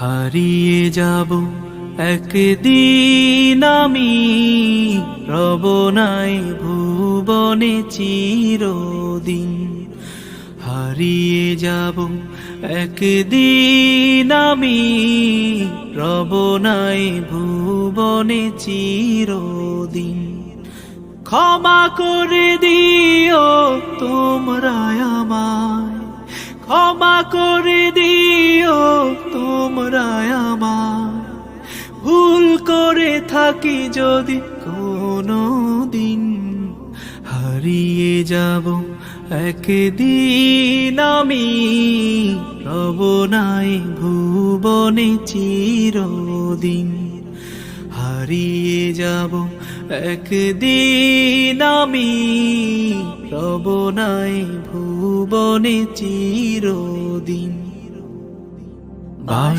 হারিয়ে যাব একদিন আমি, রব নাই ভুবনে চিরদিন। হারিয়ে যাব একদিন আমি, রব নাই ভুবনে চিরদিন। ক্ষমা করে দিও তোমরা আমায়। ক্ষমা করে দিও তোমরা থাকি যদি কোনো দিন হারিয়ে যাব। একদিন আমি রব নাই ভুবনে চিরদিন হারিয়ে যাব। একদিন আমি রব নাই ভুবনে চিরদিন।